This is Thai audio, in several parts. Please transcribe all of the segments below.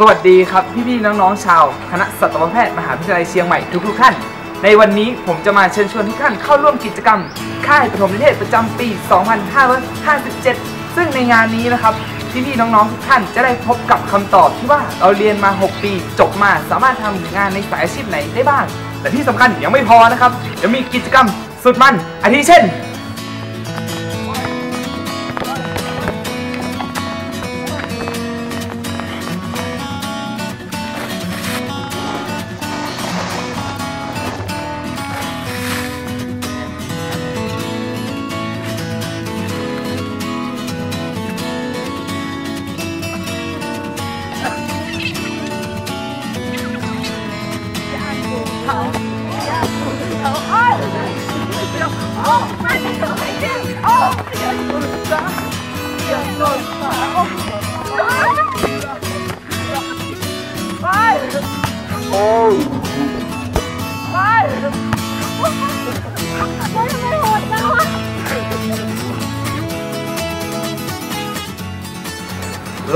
สวัสดีครับพี่ๆน้องๆชาว คณะสัตวแพทย์มหาวิทยาลัยเชียงใหม่ทุกๆท่าน ในวันนี้ผมจะมาเชิญชวนทุกท่านเข้าร่วมกิจกรรม ค่ายปฐมนิเทศประจำปี 2557 ซึ่งในงานนี้นะครับพี่ๆน้องๆทุกท่านจะได้พบกับคำตอบที่ว่าเราเรียนมา 6 ปีจบมาสามารถทำงานในสายอาชีพไหนได้บ้าง แต่ที่สำคัญยังไม่พอนะครับยังมีกิจกรรมสุดมันอาทิเช่น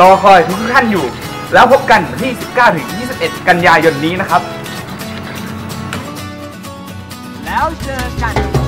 รอคอยทุกท่านอยู่ แล้วพบกันที่ 19-21 กันยายนนี้นะครับ Ocean Channel.